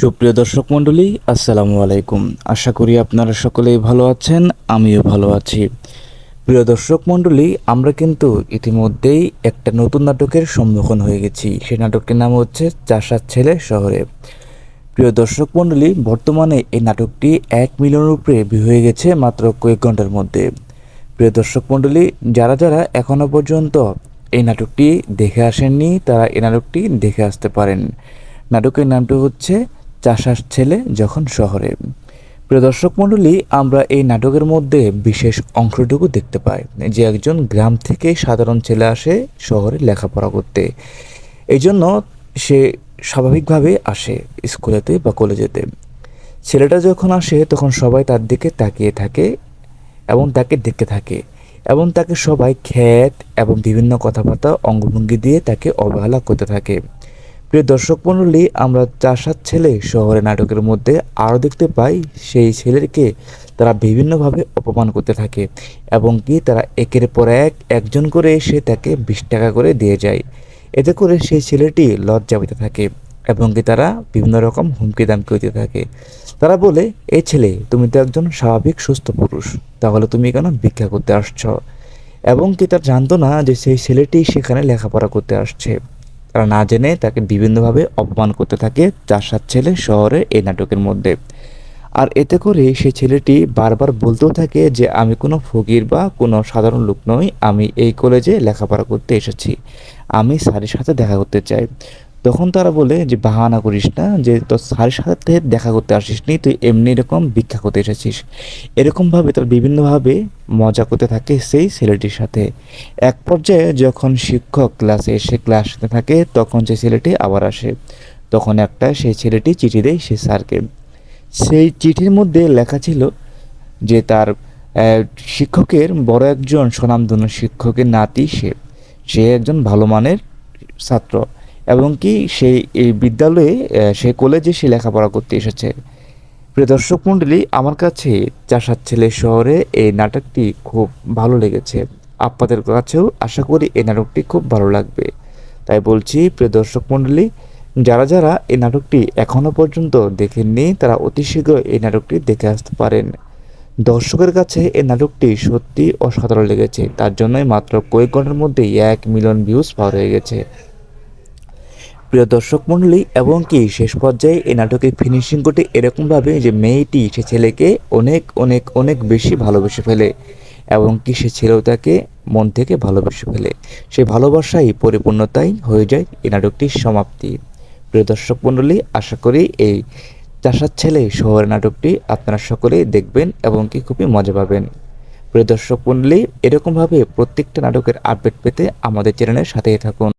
সুপ্রিয় দর্শক মণ্ডলী, আসসালামু আলাইকুম। আশা করি আপনারা সকলেই ভালো আছেন, আমিও ভালো আছি। প্রিয় দর্শক মণ্ডলী, আমরা কিন্তু ইতিমধ্যেই একটা নতুন নাটকের সম্মুখীন হয়ে গেছি। সেই নাটকটির নাম হচ্ছে চাষার ছেলে শহরে। প্রিয় দর্শক মণ্ডলী, বর্তমানে এই নাটকটি এক মিলিয়নের উপরে হয়ে গেছে মাত্র কয়েক ঘণ্টার মধ্যে। প্রিয় দর্শক মণ্ডলী, যারা যারা এখনও পর্যন্ত এই নাটকটি দেখে আসেননি, তারা এই নাটকটি দেখে আসতে পারেন। নাটকের নামটি হচ্ছে চাষার ছেলে যখন শহরে। প্রিয় দর্শক মণ্ডলী, আমরা এই নাটকের মধ্যে বিশেষ অংশটুকু দেখতে পাই, যে একজন গ্রাম থেকে সাধারণ ছেলে আসে শহরে লেখাপড়া করতে। এই জন্য সে স্বাভাবিকভাবে আসে স্কুলেতে বা কলেজেতে। ছেলেটা যখন আসে, তখন সবাই তার দিকে তাকিয়ে থাকে এবং তাকে দেখতে থাকে এবং তাকে সবাই খ্যাত এবং বিভিন্ন কথাবার্তা, অঙ্গভঙ্গি দিয়ে তাকে অবহেলা করতে থাকে। প্রিয় দর্শক মণ্ডলী, আমরা চাষার ছেলে শহরে নাটকের মধ্যে আরও দেখতে পাই, সেই ছেলেকে তারা বিভিন্নভাবে অপমান করতে থাকে এবং কি তারা একের পর এক একজন করে এসে তাকে বিশ টাকা করে দিয়ে যায়। এতে করে সেই ছেলেটি লজ্জা পেতে থাকে এবং কি তারা বিভিন্ন রকম হুমকি দামকি দিতে থাকে। তারা বলে, এ ছেলে, তুমি তো একজন স্বাভাবিক সুস্থ পুরুষ, তাহলে তুমি কেন ভিক্ষা করতে আসছ? এবং কি তার জানতো না যে সেই ছেলেটি সেখানে লেখাপড়া করতে আসছে। তারা না জেনে তাকে বিভিন্নভাবে অপমান করতে থাকে চার সাত ছেলে শহরে এই নাটকের মধ্যে। আর এতে করে সেই ছেলেটি বারবার বলতেও থাকে যে, আমি কোনো ফকির বা কোনো সাধারণ লোক নই, আমি এই কলেজে লেখাপড়া করতে এসেছি। আমি স্যারের সাথে দেখা করতে চাই। তখন তারা বলে যে, বাহানা করিস না, যে তোর স্যারের সাথে দেখা করতে আসিস নি, তুই এমনি এরকম ভিক্ষা করতে এসেছিস। এরকমভাবে তার বিভিন্নভাবে মজা করতে থাকে সেই ছেলেটির সাথে। এক পর্যায়ে যখন শিক্ষক ক্লাসে এসে ক্লাস থাকে, তখন সেই ছেলেটি আবার আসে। তখন একটা সেই ছেলেটি চিঠি দেয় সে স্যারকে। সেই চিঠির মধ্যে লেখা ছিল যে, তার শিক্ষকের বড় একজন স্বনামধন্য শিক্ষকের নাতি সে। সে একজন ভালো মানের ছাত্র। এবং কি সেই এই বিদ্যালয়ে আহ, সে কলেজে সে লেখাপড়া করতে এসেছে। প্রিয় দর্শক মণ্ডলী আমার কাছে চাষার ছেলে শহরে এই নাটকটি খুব ভালো লেগেছে। আপনাদের কাছেও আশা করি এই নাটকটি খুব ভালো লাগবে। তাই বলছি প্রিয় দর্শক মণ্ডলী যারা যারা এই নাটকটি এখনও পর্যন্ত দেখেননি তারা অতি শীঘ্র এই নাটকটি দেখে আসতে পারেন। দর্শকের কাছে এই নাটকটি সত্যি অসাধারণ লেগেছে। তার জন্যই মাত্র কয়েক ঘণ্টার মধ্যেই এক মিলিয়ন ভিউজ পাওয়া হয়ে গেছে। প্রিয় দর্শক মণ্ডলী, এবং কি শেষ পর্যায়ে এই নাটকের ফিনিশিং করতে এরকমভাবে যে মেয়েটি সে ছেলেকে অনেক অনেক অনেক বেশি ভালোবেসে ফেলে এবং কি সে ছেলেও তাকে মন থেকে ভালোবেসে ফেলে। সে ভালোবাসাই পরিপূর্ণতাই হয়ে যায় এই নাটকটির সমাপ্তি। প্রিয় দর্শক মণ্ডলী, আশা করি এই চাষার ছেলে শহরের নাটকটি আপনারা সকলেই দেখবেন এবং কি খুবই মজা পাবেন। প্রিয় দর্শক মণ্ডলী, এরকমভাবে প্রত্যেকটা নাটকের আপডেট পেতে আমাদের চ্যানেলের সাথেই থাকুন।